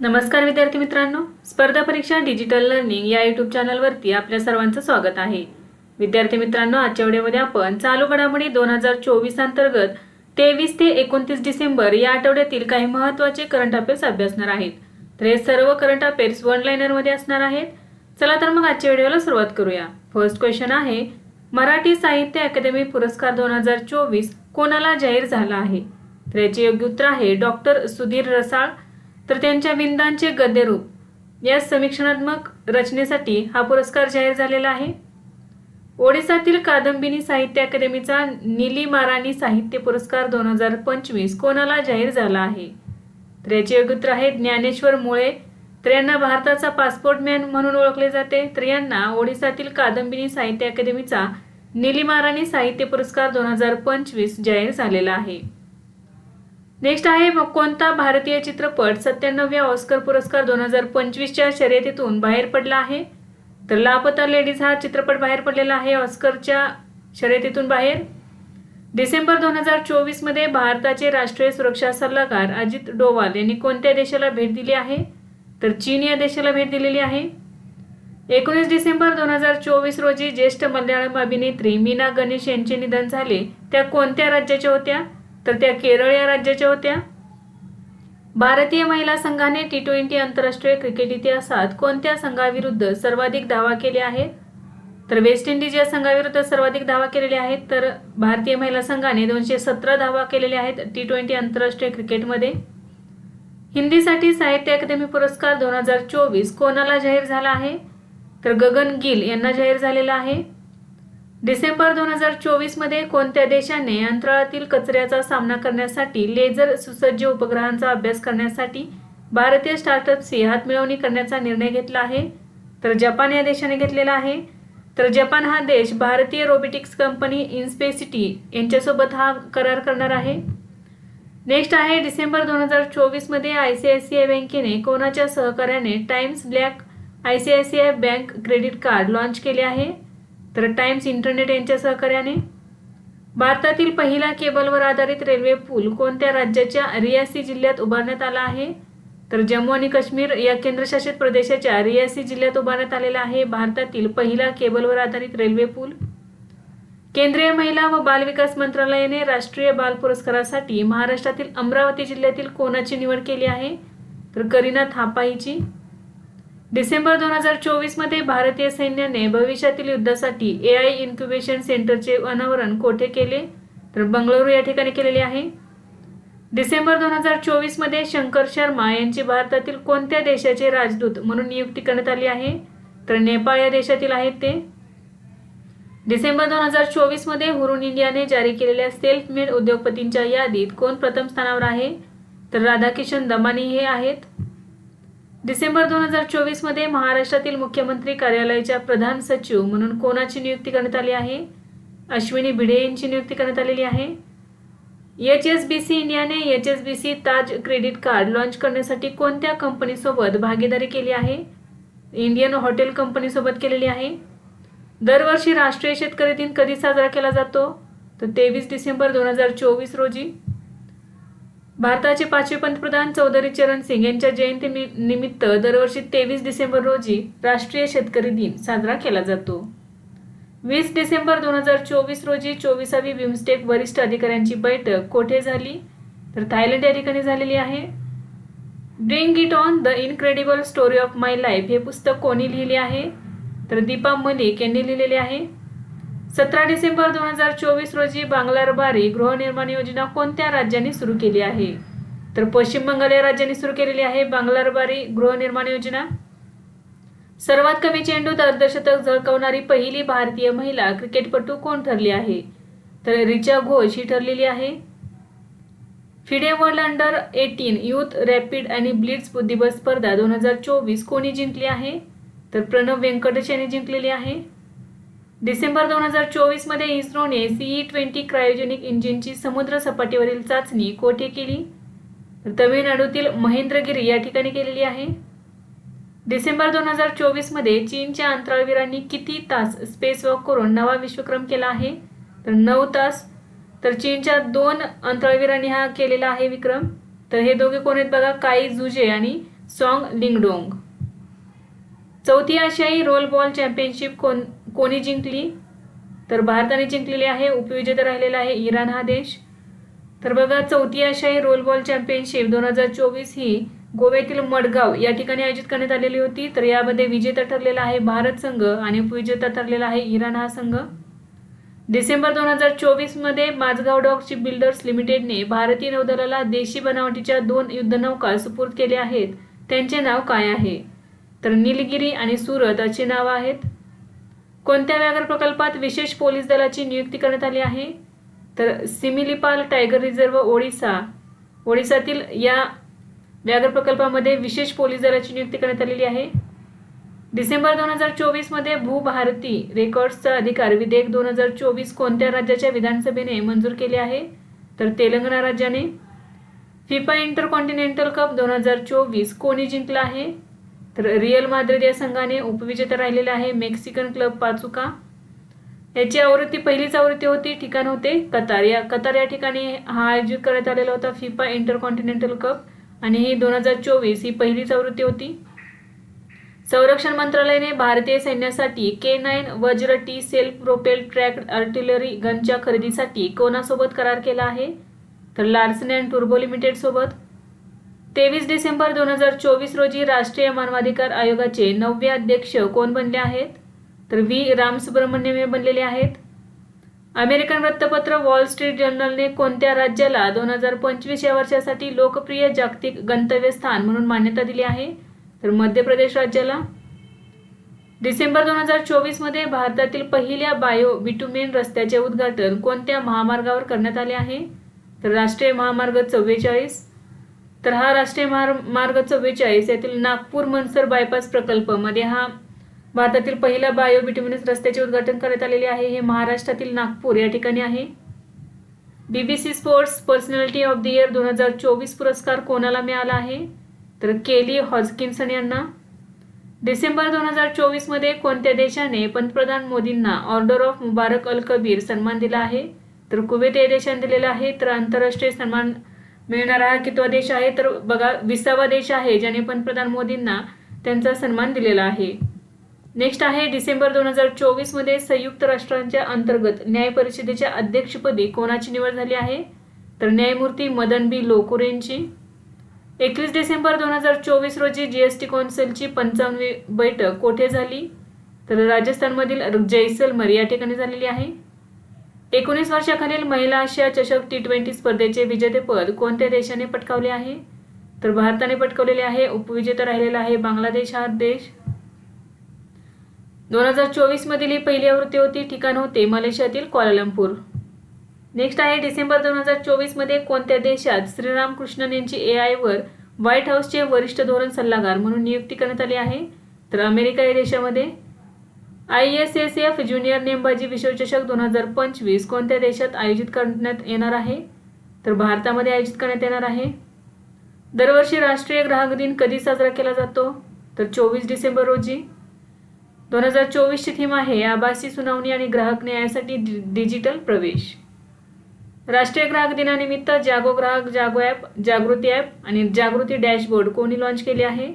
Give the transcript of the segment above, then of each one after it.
नमस्कार विद्यार्थी मित्रांनो. स्पर्धा परीक्षा डिजिटल लर्निंग या यूट्यूब चॅनलवरती आपल्या सर्वांचं स्वागत आहे. विद्यार्थी मित्रांनो आजच्या व्हिडिओमध्ये आपण चालू घडामोडी दोन हजार चोवीस अंतर्गत तेवीस ते एकोणतीस डिसेंबर या आठवड्यातील काही महत्त्वाचे करंट अफेअर्स अभ्यासणार आहेत. तर हे सर्व करंट अफेअर्स वन लाईनरमध्ये असणार आहेत. चला तर मग आजच्या व्हिडिओला सुरुवात करूया. फर्स्ट क्वेश्चन आहे मराठी साहित्य अकादमी पुरस्कार दोन हजार चोवीस कोणाला जाहीर झाला आहे? तर याचे योग्य उत्तर आहे डॉक्टर सुधीर रसाळ तर त्यांच्या विंदांचे गद्यरूप या समीक्षणात्मक रचनेसाठी हा पुरस्कार जाहीर झालेला आहे. ओडिसातील कादंबिनी साहित्य अकादमीचा नीली मारानी साहित्य पुरस्कार दोन हजार पंचवीस कोणाला जाहीर झाला आहे? तर याचे योग्य आहे ज्ञानेश्वर मुळे. तर यांना भारताचा पासपोर्ट मॅन म्हणून ओळखले जाते. तर यांना ओडिसातील कादंबिनी साहित्य अकादमीचा नीलिमाराणी साहित्य पुरस्कार दोन हजार पंचवीस जाहीर झालेला आहे. नेक्स्ट आहे मग कोणता भारतीय चित्रपट सत्त्याण्णव्या ऑस्कर पुरस्कार दोन हजार पंचवीसच्या शर्यतीतून बाहेर पडला आहे? तर लापता लेडीज हा चित्रपट बाहेर पडलेला आहे ऑस्करच्या शर्यतीतून बाहेर. डिसेंबर दोन हजार चोवीसमध्ये भारताचे राष्ट्रीय सुरक्षा सल्लागार अजित डोवाल यांनी कोणत्या देशाला भेट दिली आहे? तर चीन या देशाला भेट दिलेली आहे. एकोणीस डिसेंबर दोन हजार चोवीस रोजी ज्येष्ठ मल्याळम अभिनेत्री मीना गणेश यांचे निधन झाले. त्या कोणत्या राज्याच्या होत्या? तर त्या केरळ या राज्याच्या होत्या? भारतीय महिला संघाने टी ट्वेंटी आंतरराष्ट्रीय क्रिकेट इतिहासात कोणत्या संघाविरुद्ध सर्वाधिक धावा केल्या आहेत? तर वेस्ट इंडिज या संघाविरुद्ध सर्वाधिक धावा केलेल्या आहेत तर भारतीय महिला संघाने दोनशे सतरा धावा केलेल्या आहेत टी ट्वेंटी आंतरराष्ट्रीय क्रिकेटमध्ये. हिंदीसाठी साहित्य अकादमी पुरस्कार दोन हजार चोवीस कोणाला जाहीर झाला आहे? तर गगन गिल यांना जाहीर झालेला आहे. डिसेंबर दोन हजार चोवीसमध्ये कोणत्या देशाने अंतराळातील कचऱ्याचा सामना करण्यासाठी लेझर सुसज्ज उपग्रहांचा अभ्यास करण्यासाठी भारतीय स्टार्टअपशी हातमिळवणी करण्याचा निर्णय घेतला आहे? तर जपान या देशाने घेतलेला आहे. तर जपान हा देश भारतीय रोबोटिक्स कंपनी इन्स्पेसिटी यांच्यासोबत हा करार करणार आहे. नेक्स्ट आहे डिसेंबर दोन हजार चोवीसमध्ये I C I C I बँकेने कोणाच्या सहकार्याने Times Black I C I C I bank credit card launch केले आहे? तर टाइम्स इंटरनेट यांच्या सहकार्याने भारतातील पहिला केबलवर आधारित रेल्वे पूल कोणत्या राज्याच्या रियासी जिल्ह्यात उभारण्यात आला आहे? तर जम्मू आणि काश्मीर या केंद्रशासित प्रदेशाच्या रियासी जिल्ह्यात उभारण्यात आलेला आहे भारतातील पहिला केबलवर आधारित रेल्वे पूल. केंद्रीय महिला व बालविकास मंत्रालयाने राष्ट्रीय बाल पुरस्कारासाठी महाराष्ट्रातील अमरावती जिल्ह्यातील कोणाची निवड केली आहे? तर करीना थापा हिची डिसेंबर दोन हजार चोवीसमध्ये भारतीय सैन्याने भविष्यातील युद्धासाठी ए आय इन्क्युबेशन सेंटरचे अनावरण कोठे केले? तर बंगळुरू या ठिकाणी केलेले आहे. डिसेंबर दोन हजार चोवीसमध्ये शंकर शर्मा यांची भारतातील कोणत्या देशाचे राजदूत म्हणून नियुक्ती करण्यात आली आहे? तर नेपाळ या देशातील आहेत ते. डिसेंबर दोन हजार चोवीसमध्ये हुरून इंडियाने जारी केलेल्या सेल्फ मेड उद्योगपतींच्या यादीत कोण प्रथम स्थानावर आहे? तर राधाकिशन दमानी हे आहेत. डिसेंबर दोन हजार चोवीसमध्ये महाराष्ट्रातील मुख्यमंत्री कार्यालयाच्या प्रधान सचिव म्हणून कोणाची नियुक्ती करण्यात आली आहे? अश्विनी भिडे यांची नियुक्ती करण्यात आलेली आहे. एच एस बी सी इंडियाने H S B C Taj credit card launch करण्यासाठी कोणत्या कंपनीसोबत भागीदारी केली आहे? इंडियन हॉटेल कंपनीसोबत केलेली आहे. दरवर्षी राष्ट्रीय शेतकरी दिन कधी साजरा केला जातो? तर तेवीस डिसेंबर दोन हजार चोवीस रोजी. भारताचे पाचवे पंतप्रधान चौधरी चरण सिंग यांच्या जयंती निमित्त दरवर्षी तेवीस डिसेंबर रोजी राष्ट्रीय शेतकरी दिन साजरा केला जातो. वीस डिसेंबर दोन हजार चोवीस रोजी चोवीसावी बिमस्टेक वरिष्ठ अधिकाऱ्यांची बैठक कोठे झाली? तर थायलंड या ठिकाणी झालेली आहे. Bring it on the incredible story of my life हे पुस्तक कोणी लिहिले आहे? तर दीपा मलिक यांनी लिहिलेले आहे. सतरा डिसेंबर दोन हजार चोवीस रोजी बांगलारबारी गृहनिर्माण योजना कोणत्या राज्यांनी सुरू केली आहे? तर पश्चिम बंगाल या राज्यांनी सुरू केलेली आहे बांगलारबारी गृहनिर्माण योजना. सर्वात कमी चेंडूत अर्धशतक झळकवणारी पहिली भारतीय महिला क्रिकेटपटू कोण ठरली आहे? तर रिचा घोष ही ठरलेली आहे. FIDE world under eighteen youth rapid आणि ब्लिट्स बुद्धिबळ स्पर्धा दोन हजार चोवीस कोणी जिंकली आहे? तर प्रणव व्यंकटेश यांनी जिंकलेली आहे. डिसेंबर दोन हजार चोवीसमध्ये इस्रोने सीई ट्वेंटी क्रायोजेनिक इंजिनची समुद्र सपाटीवरील चाचणी कोठे केली? तर तमिळनाडूतील महेंद्रगिरी या ठिकाणी केलेली आहे. डिसेंबर दोन हजार चोवीसमध्ये चीनच्या अंतराळवीरांनी किती तास स्पेस वॉक करून नवा विश्वक्रम केला आहे? तर नऊ तास. तर चीनच्या दोन अंतराळवीरांनी हा केलेला आहे विक्रम. तर हे दोघे कोण आहेत बघा? काई जुजे आणि सॉंग लिंगडोंग. चौथी आशियाई रोल बॉल चॅम्पियनशिप कोण कोणी जिंकली? तर भारताने जिंकलेली आहे उपविजेता राहिलेला आहे इराण हा देश. तर बघा चौथी आशियाई रोलबॉल चॅम्पियनशिप दोन हजार चोवीस ही गोव्यातील मडगाव या ठिकाणी आयोजित करण्यात आलेली होती. तर यामध्ये विजेता ठरलेला आहे भारत संघ आणि उपविजेता ठरलेला आहे इराण हा संघ. डिसेंबर दोन हजार चोवीसमध्ये माझगाव डॉक बिल्डर्स लिमिटेडने भारतीय नौदलाला देशी बनावटीच्या दोन युद्धनौका सुपूर्द केल्या आहेत. त्यांचे नाव काय आहे? तर निलगिरी आणि सुरत अशी नावं आहेत. कोणत्या व्याघ्र प्रकल्पात विशेष पोलीस दलाची नियुक्ती करण्यात आली आहे? तर सिमिलिपाल टायगर रिझर्व ओडिसा ओडिसातील या व्याघ्र प्रकल्पामध्ये विशेष पोलीस दलाची नियुक्ती करण्यात आलेली आहे. डिसेंबर दोन हजार चोवीसमध्ये भूभारती रेकॉर्ड्सचा अधिकार विधेयक दोन हजार चोवीस कोणत्या राज्याच्या विधानसभेने मंजूर केले आहे? तर तेलंगणा राज्याने. फिफा इंटरकॉन्टिनेंटल कप दोन हजार चोवीस कोणी जिंकला आहे? तर रिअल माद्रिद या संघाने उपविजेता राहिलेला आहे मेक्सिकन क्लब पाचुका. याची आवृत्ती पहिलीच आवृत्ती होती ठिकाण होते कतार. या कतार या ठिकाणी हा आयोजित करण्यात आलेला होता फिफा इंटरकॉन्टिनेंटल कप आणि ही दोन हजार चोवीस ही पहिलीच आवृत्ती होती. संरक्षण मंत्रालयाने भारतीय सैन्यासाठी K nine Vajra T self propel track artillery गनच्या खरेदीसाठी कोणासोबत करार केला आहे? तर लार्सन अँड टुर्बो लिमिटेड सोबत तेवीस डिसेंबर दोन हजार चोवीस रोजी राष्ट्रीय मानवाधिकार आयोगाचे नववे अध्यक्ष कोण बनले आहेत? तर व्ही. रामसुब्रमण्यम हे बनलेले आहेत. अमेरिकन वृत्तपत्र वॉल स्ट्रीट जर्नलने कोणत्या राज्याला दोन हजार पंचवीस या वर्षासाठी लोकप्रिय जागतिक गंतव्यस्थान म्हणून मान्यता दिली आहे? तर मध्य प्रदेश राज्याला. डिसेंबर दोन हजार चोवीसमध्ये भारतातील पहिल्या बायो बिटुमेन रस्त्याचे उद्घाटन कोणत्या महामार्गावर करण्यात आले आहे? तर राष्ट्रीय महामार्ग चव्वेचाळीस तर हा राष्ट्रीय महामार्ग चव्वेचाळीस येथील नागपूर मनसर बायपास प्रकल्पमध्ये हा भारतातील पहिला बायो बिटुमिनस रस्त्याचे उद्घाटन करण्यात आलेले आहे. हे महाराष्ट्रातील नागपूर या ठिकाणी आहे. BBC sports personality of the year दोन हजार चोवीस पुरस्कार कोणाला मिळाला आहे? तर केली हॉजकिन्सन यांना. डिसेंबर दोन हजार चोवीसमध्ये कोणत्या देशाने पंतप्रधान मोदींना order of Mubarak al Kabir सन्मान दिला आहे? तर कुवेत या देशाने दिलेला आहे. तर आंतरराष्ट्रीय सन्मान मिळणारा हा कितवा देश आहे तर बघा विसावा देश आहे ज्याने पंतप्रधान मोदींना त्यांचा सन्मान दिलेला आहे. नेक्स्ट आहे डिसेंबर दोन हजार चोवीसमध्ये संयुक्त राष्ट्रांच्या अंतर्गत न्याय परिषदेच्या अध्यक्षपदी कोणाची निवड झाली आहे? तर न्यायमूर्ती मदन बी लोकुरेंची. एकवीस डिसेंबर दोन हजार चोवीस रोजी जी एस टी कौन्सिलची पंचावन्नवी बैठक कोठे झाली? तर राजस्थानमधील जैसलमर या ठिकाणी झालेली आहे. एकोणीस वर्षाखालील महिला आशिया चषक टी ट्वेंटी स्पर्धेचे विजेतेपद कोणत्या देशाने पटकावले आहे? तर भारताने पटकावलेले आहे उपविजेता राहिलेला आहे बांगलादेश हा देश. दोन हजार चोवीस मधील ही पहिली आवृत्ती होती ठिकाण होते मलेशियातील क्वालालंपूर. नेक्स्ट आहे डिसेंबर दोन हजार चोवीसमध्ये कोणत्या देशात श्रीराम कृष्णन यांची ए आयवर व्हाईट हाऊसचे वरिष्ठ धोरण सल्लागार म्हणून नियुक्ती करण्यात आली आहे? तर अमेरिका या देशामध्ये. I S S F junior नेमबाजी विश्वचषक दोन हजार पंचवीस कोणत्या देशात आयोजित करण्यात येणार आहे? तर भारतामध्ये आयोजित करण्यात येणार आहे. दरवर्षी राष्ट्रीय ग्राहक दिन कधी साजरा केला जातो? तर चोवीस डिसेंबर रोजी. दोन हजार चोवीसची थीम आहे आभासी सुनावणी आणि ग्राहक न्यायासाठी डि- डिजिटल प्रवेश. राष्ट्रीय ग्राहक दिनानिमित्त जागो ग्राहक जागो ॲप जागृती ॲप आणि जागृती डॅशबोर्ड कोणी लॉन्च केले आहे?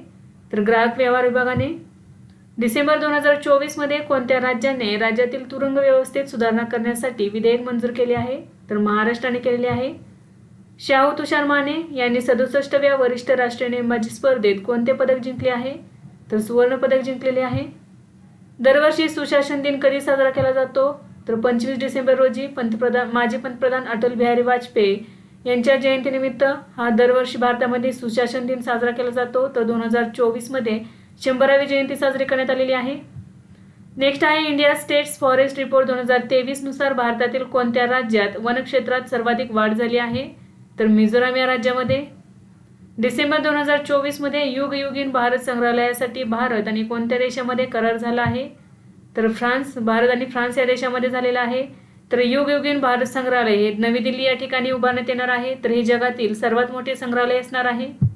तर ग्राहक व्यवहार विभागाने. डिसेंबर दोन हजार चोवीसमध्ये कोणत्या राज्याने राज्यातील तुरुंग व्यवस्थेत सुधारणा करण्यासाठी विधेयक मंजूर केले आहे? तर महाराष्ट्राने केलेले आहे. शाहू तुषार माने यांनी सदुसष्टव्या वरिष्ठ राष्ट्रीय नेमबाजी स्पर्धेत कोणते पदक जिंकले आहे? तर सुवर्ण पदक जिंकलेले आहे. दरवर्षी सुशासन दिन कधी साजरा केला जातो? तर पंचवीस डिसेंबर रोजी पंतप्रधान माजी पंतप्रधान अटल बिहारी वाजपेयी यांच्या जयंतीनिमित्त हा दरवर्षी भारतामध्ये सुशासन दिन साजरा केला जातो. तर दोन हजार चोवीसमध्ये शंभरावी जयंती साजरी करण्यात आलेली आहे. नेक्स्ट आहे इंडिया स्टेट्स फॉरेस्ट रिपोर्ट दोन हजार तेवीसनुसार भारतातील कोणत्या राज्यात वनक्षेत्रात सर्वाधिक वाढ झाली आहे? तर मिझोराम या राज्यामध्ये. डिसेंबर दोन हजार चोवीसमध्ये युगयुगीन भारत संग्रहालयासाठी भारत आणि कोणत्या देशामध्ये करार झाला आहे? तर फ्रान्स भारत आणि फ्रान्स या देशामध्ये झालेला आहे. तर युगयुगीन भारत संग्रहालय हे नवी दिल्ली या ठिकाणी उभारण्यात येणार आहे. तर हे जगातील सर्वात मोठे संग्रहालय असणार आहे.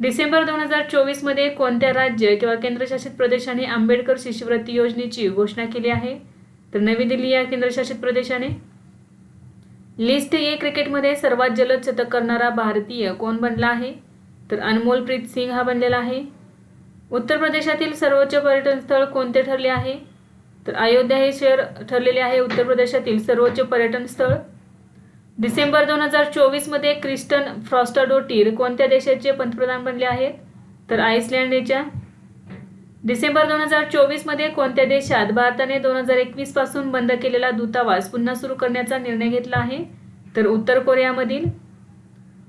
डिसेंबर दोन हजार चोवीसमध्ये कोणत्या राज्य किंवा केंद्रशासित प्रदेशाने आंबेडकर शिष्यवृत्ती योजनेची घोषणा केली आहे? तर नवी दिल्ली या केंद्रशासित प्रदेशाने. लिस्ट ए क्रिकेटमध्ये सर्वात जलद शतक करणारा भारतीय कोण बनला आहे? तर अनमोल प्रीत सिंग हा बनलेला आहे. उत्तर प्रदेशातील सर्वोच्च पर्यटन स्थळ कोणते ठरले आहे? तर अयोध्या हे शहर ठरलेले आहे. उत्तर प्रदेशातील सर्वोच्च पर्यटन स्थळ. डिसेंबर दोन हजार चोवीसमध्ये क्रिस्टन फ्रॉस्टाडोटीर कोणत्या देशाचे पंतप्रधान बनले आहेत? तर आईसलँडच्या. डिसेंबर दोन हजार चोवीसमध्ये कोणत्या देशात भारताने दोन हजार एकवीसपासून बंद केलेला दूतावास पुन्हा सुरू करण्याचा निर्णय घेतला आहे? तर उत्तर कोरियामधील.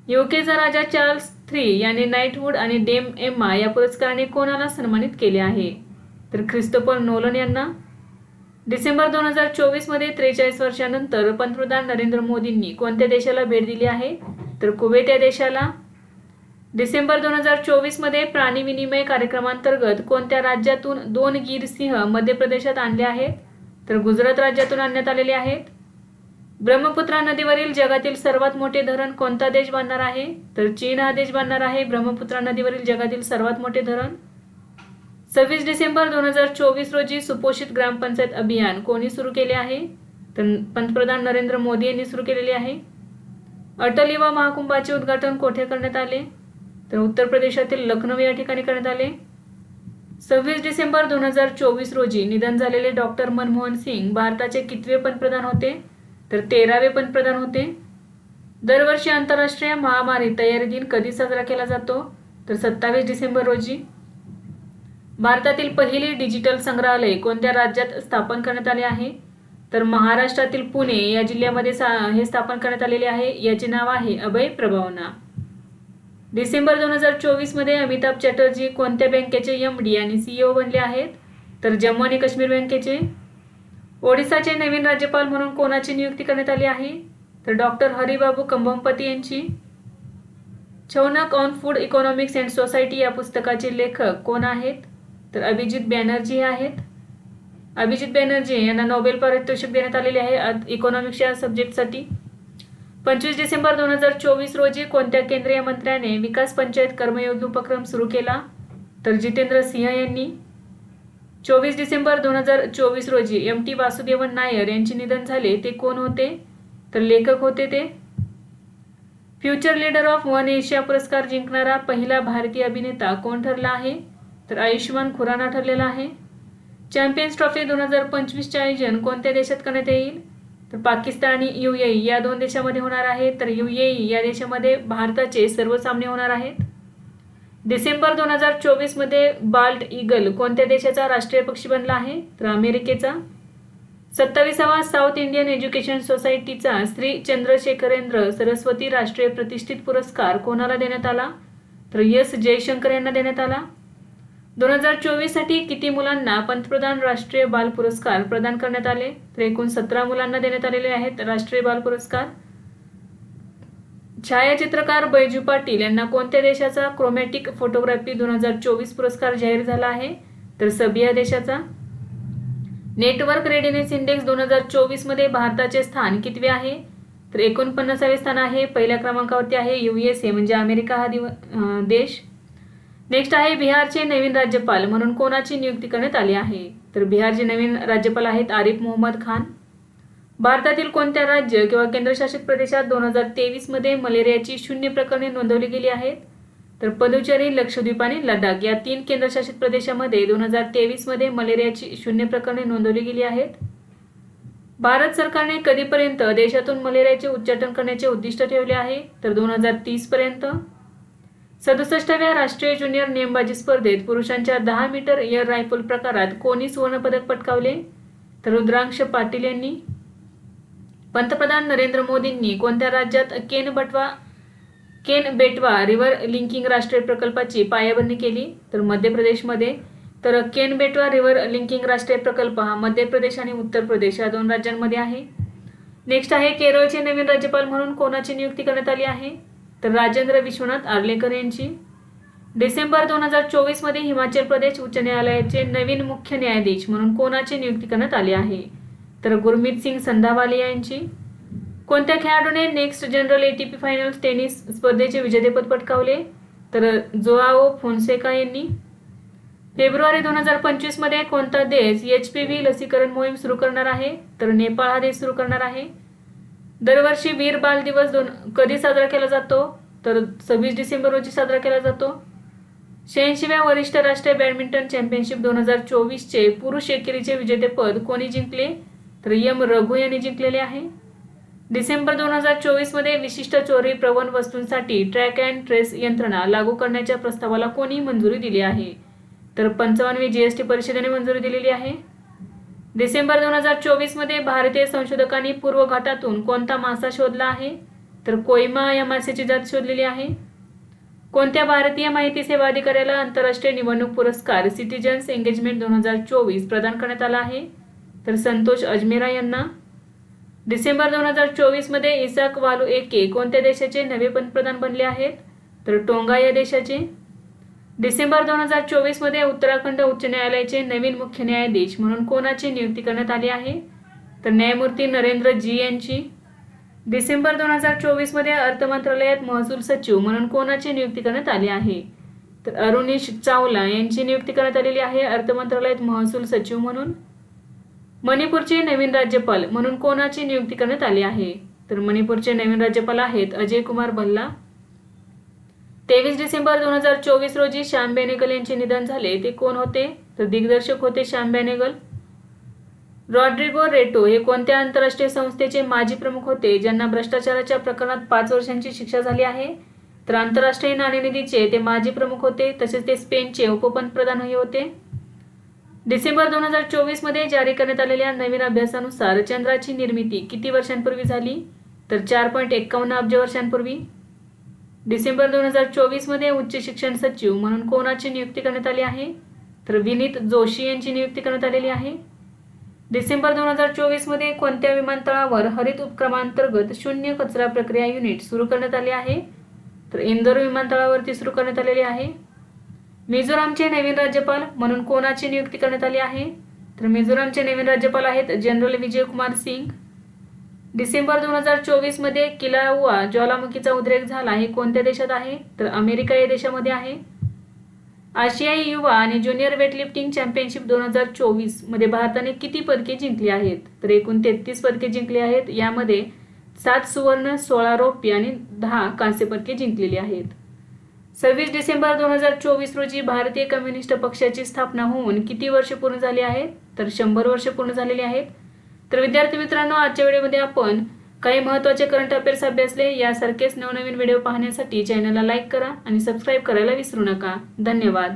युकेचा राजा चार्ल्स थ्री यांनी नाईटवूड आणि डेम एम्मा या पुरस्काराने कोणाला सन्मानित केले आहे? तर ख्रिस्तोफर नोलन यांना. डिसेंबर दोन हजार चोवीसमध्ये त्रेचाळीस वर्षानंतर पंतप्रधान नरेंद्र मोदींनी कोणत्या देशाला भेट दिली आहे? तर कुवेत या देशाला? डिसेंबर दोन हजार चोवीसमध्ये प्राणी विनिमय कार्यक्रमांतर्गत कोणत्या राज्यातून दोन गीर सिंह मध्य प्रदेशात आणले आहेत? तर गुजरात राज्यातून आणण्यात आलेले आहेत. ब्रह्मपुत्रा नदीवरील जगातील सर्वात मोठे धरण कोणता देश बांधणार आहे? तर चीन हा देश बांधणार आहे. ब्रह्मपुत्रा नदीवरील जगातील सर्वात मोठे धरण सव्वीस डिसेंबर दोन हजार चोवीस रोजी सुपोषित ग्रामपंचायत अभियान कोणी सुरू केले आहे? तर पंतप्रधान नरेंद्र मोदी यांनी सुरू केलेले आहे. अटल युवा महाकुंभाचे उद्घाटन कोठे करण्यात आले? तर उत्तर प्रदेशातील लखनौ या ठिकाणी करण्यात आले. सव्वीस डिसेंबर दोन हजार चोवीस रोजी निधन झालेले डॉक्टर मनमोहन सिंग भारताचे कितवे पंतप्रधान होते? तर तेरावे पंतप्रधान होते. दरवर्षी आंतरराष्ट्रीय महामारी तयारी दिन कधी साजरा केला जातो? तर सत्तावीस डिसेंबर रोजी भारतातील पहिली डिजिटल संग्रहालय कोणत्या राज्यात स्थापन करण्यात आले आहे? तर महाराष्ट्रातील पुणे या जिल्ह्यामध्ये सा हे स्थापन करण्यात आलेले आहे. याचे नाव आहे अभय प्रभावना. डिसेंबर दोन हजार चोवीसमध्ये अमिताभ चॅटर्जी कोणत्या बँकेचे एम डी आणि सीईओ बनले आहेत? तर जम्मू आणि काश्मीर बँकेचे. ओडिसाचे नवीन राज्यपाल म्हणून कोणाची नियुक्ती करण्यात आली आहे? तर डॉक्टर हरिबाबू कंभमपती यांची. छौनक on food economics and society या पुस्तकाचे लेखक कोण आहेत? तर अभिजित बॅनर्जी आहेत. अभिजित बॅनर्जी यांना नोबेल पारितोषिक देण्यात आलेले आहे इकॉनॉमिक्स या सब्जेक्टसाठी पंचवीस डिसेंबर दोन हजार चोवीस रोजी कोणत्या केंद्रीय मंत्र्याने विकास पंचायत कर्मयोगी उपक्रम सुरू केला? तर जितेंद्र सिंह यांनी. चोवीस डिसेंबर दोन हजार चोवीस रोजी एम टी वासुदेवन नायर यांचे निधन झाले ते कोण होते? तर लेखक होते ते. Future leader of one Asia पुरस्कार जिंकणारा पहिला भारतीय अभिनेता कोण ठरला आहे? तर आयुष्यमान खुराना ठरलेला आहे. चॅम्पियन्स ट्रॉफी दोन हजार पंचवीसचे आयोजन कोणत्या देशात करण्यात येईल? तर पाकिस्तान आणि यू ए या दोन देशामध्ये होणार आहे तर यू ए या देशामध्ये भारताचे सर्व सामने होणार आहेत. डिसेंबर दोन हजार चोवीसमध्ये बाल्ट ईगल कोणत्या देशाचा राष्ट्रीय पक्षी बनला आहे? तर अमेरिकेचा. सत्तावीसावा साऊथ इंडियन एज्युकेशन सोसायटीचा श्री चंद्रशेखरेंद्र सरस्वती राष्ट्रीय प्रतिष्ठित पुरस्कार कोणाला देण्यात आला? तर यस जयशंकर यांना देण्यात आला. दोन हजार चोवीससाठी किती मुलांना पंतप्रधान राष्ट्रीय बाल पुरस्कार प्रदान करण्यात आले? तर एकूण सतरा मुलांना देण्यात आलेले आहेत राष्ट्रीय बाल पुरस्कार. छायाचित्रकार बैजू पाटील यांना कोणत्या देशाचा क्रोमॅटिक फोटोग्राफी दोन हजार चोवीस पुरस्कार जाहीर झाला आहे? तर सबिया देशाचा. नेटवर्क रेडिनेस इंडेक्स दोन हजार चोवीसमध्ये भारताचे स्थान कितवे आहे? तर एकोणपन्नासावे स्थान आहे पहिल्या क्रमांकावरती आहे युएसए म्हणजे अमेरिका हा दिव देश. नेक्स्ट आहे बिहारचे नवीन राज्यपाल. म्हणून कोणाची नियुक्ती करण्यात आली आहे? तर बिहारचे नवीन राज्यपाल आहेत आरिफ मोहम्मद खान. भारतातील कोणत्या राज्य किंवा केंद्रशासित प्रदेशात दोन हजार तेवीसमध्ये मलेरियाची शून्य प्रकरणे नोंदवली गेली आहेत? तर पदुचेरी लक्षद्वीप आणि लडाख या तीन केंद्रशासित प्रदेशामध्ये दोन हजार तेवीसमध्ये मलेरियाची शून्य प्रकरणे नोंदवली गेली आहेत? भारत सरकारने कधीपर्यंत देशातून मलेरियाचे उच्चाटन करण्याचे उद्दिष्ट ठेवले आहे? तर दोन हजार तीसपर्यंत सदुसष्टाव्या राष्ट्रीय ज्युनियर नेमबाजी स्पर्धेत पुरुषांच्या दहा मीटर एअर रायफल प्रकारात कोणी सुवर्णपदक पटकावले? तर रुद्रांश पाटील यांनी. पंतप्रधान नरेंद्र मोदींनी कोणत्या राज्यात केन बटवा केन बेटवा रिव्हर लिंकिंग राष्ट्रीय प्रकल्पाची पायाभरणी केली? तर मध्य प्रदेशमध्ये तर केन बेटवा रिव्हर लिंकिंग राष्ट्रीय प्रकल्प हा मध्य प्रदेश आणि उत्तर प्रदेश या दोन राज्यांमध्ये आहे. नेक्स्ट आहे केरळचे नवीन राज्यपाल म्हणून कोणाची नियुक्ती करण्यात आली आहे? तर राजेंद्र विश्वनाथ आर्लेकर यांची. डिसेंबर दोन हजार चोवीसमध्ये हिमाचल प्रदेश उच्च न्यायालयाचे नवीन मुख्य न्यायाधीश म्हणून कोणाची नियुक्ती करण्यात आली आहे? तर गुरमीत सिंग संधावालिया यांची. कोणत्या खेळाडूने next general ATP finals tennis स्पर्धेचे विजेतेपद पटकावले? तर जोआओ फोन्सेका यांनी. फेब्रुवारी दोन हजार पंचवीसमध्ये कोणता देश एच पी व्ही लसीकरण मोहीम सुरू करणार आहे? तर नेपाळ हा देश सुरू करणार आहे. दरवर्षी वीर बाल दिवस दोन कधी साजरा केला जातो? तर सव्वीस डिसेंबर रोजी साजरा केला जातो. शहाऐंशीव्या वरिष्ठ राष्ट्रीय बॅडमिंटन चॅम्पियनशिप दोन हजार चोवीसचे पुरुष एकेरीचे विजेतेपद कोणी जिंकले? तर यम रघु यांनी जिंकलेले आहे. डिसेंबर दोन हजार चोवीसमध्ये विशिष्ट चोरी प्रवण वस्तूंसाठी ट्रॅक अँड ट्रेस यंत्रणा लागू करण्याच्या प्रस्तावाला कोणी मंजुरी दिली आहे? तर पंचावन्नवी जीएसटी परिषदेने मंजुरी दिलेली आहे. डिसेंबर दोन हजार चोवीसमध्ये भारतीय संशोधकांनी पूर्व घाटातून कोणता मासा शोधला आहे? तर कोयमा या माशाची जात शोधलेली आहे. कोणत्या भारतीय माहिती सेवा अधिकाऱ्याला आंतरराष्ट्रीय निवडणूक पुरस्कार सिटीजन्स एंगेजमेंट दोन हजार चोवीस प्रदान करण्यात आला आहे? तर संतोष अजमेरा यांना. डिसेंबर दोन हजार चोवीसमध्ये इसाक वालू एके कोणत्या देशाचे नवे पंतप्रधान बनले आहेत? तर टोंगा या देशाचे. डिसेंबर दोन हजार चोवीसमध्ये उत्तराखंड उच्च न्यायालयाचे नवीन मुख्य न्यायाधीश म्हणून कोणाची नियुक्ती करण्यात आली आहे? तर न्यायमूर्ती नरेंद्र जी यांची. डिसेंबर दोन हजार चोवीसमध्ये अर्थ मंत्रालयात महसूल सचिव म्हणून कोणाची नियुक्ती करण्यात आली आहे? तर अरुणीश चावला यांची नियुक्ती करण्यात आलेली आहे अर्थ मंत्रालयात महसूल सचिव म्हणून. मणिपूरचे नवीन राज्यपाल म्हणून कोणाची नियुक्ती करण्यात आली आहे? तर मणिपूरचे नवीन राज्यपाल आहेत अजय कुमार भल्ला तेवीस डिसेंबर दोन हजार चोवीस रोजी श्याम बेनेगल यांचे निधन झाले. ते कोण होते? तर दिग्दर्शक होते श्याम बेनेगल. रॉड्रिगो रेटो हे कोणत्या आंतरराष्ट्रीय संस्थेचे माजी प्रमुख होते? ज्यांना भ्रष्टाचाराच्या प्रकरणात पाच वर्षांची शिक्षा झाली आहे. तर आंतरराष्ट्रीय नाणेनिधीचे ते माजी प्रमुख होते. तसेच ते स्पेनचे उपपंतप्रधानही होते. डिसेंबर दोन हजार चोवीसमध्ये जारी करण्यात आलेल्या नवीन अभ्यासानुसार चंद्राची निर्मिती किती वर्षांपूर्वी झाली? तर चार पॉईंट एक्कावन्न अब्ज वर्षांपूर्वी. डिसेंबर दोन हजार चोवीसमध्ये उच्च शिक्षण सचिव म्हणून कोणाची नियुक्ती करण्यात आली आहे? तर विनीत जोशी यांची नियुक्ती करण्यात आलेली आहे. डिसेंबर दोन हजार चोवीसमध्ये कोणत्या विमानतळावर हरित उपक्रमांतर्गत शून्य कचरा प्रक्रिया युनिट सुरू करण्यात आले आहे? तर इंदोर विमानतळावरती सुरू करण्यात आलेले आहे. मिझोरामचे नवीन राज्यपाल म्हणून कोणाची नियुक्ती करण्यात आली आहे? तर मिझोरामचे नवीन राज्यपाल आहेत जनरल विजयकुमार सिंग डिसेंबर दोन हजार चोवीसमध्ये किलाउआ ज्वालामुखीचा उद्रेक झाला हे कोणत्या देशात आहे? तर अमेरिका या देशामध्ये आहे. आशियाई युवा आणि ज्युनियर वेटलिफ्टिंग चॅम्पियनशिप दोन हजार चोवीसमध्ये भारताने किती पदके जिंकली आहेत? तर एकूण तेहतीस पदके जिंकली आहेत. यामध्ये सात सुवर्ण सोळा रौप्य आणि दहा कांस्य पदके जिंकलेली आहेत. सव्वीस डिसेंबर दोन हजार चोवीस रोजी भारतीय कम्युनिस्ट पक्षाची स्थापना होऊन किती वर्ष पूर्ण झाली आहेत? तर शंभर वर्ष पूर्ण झालेली आहेत. तर विद्यार्थी मित्रांनो आजच्या व्हिडिओमध्ये आपण काही महत्त्वाचे करंट अफेअर्स अभ्यासले यासारखेच नवनवीन व्हिडिओ पाहण्यासाठी चॅनलला लाईक करा आणि सबस्क्राईब करायला विसरू नका. धन्यवाद.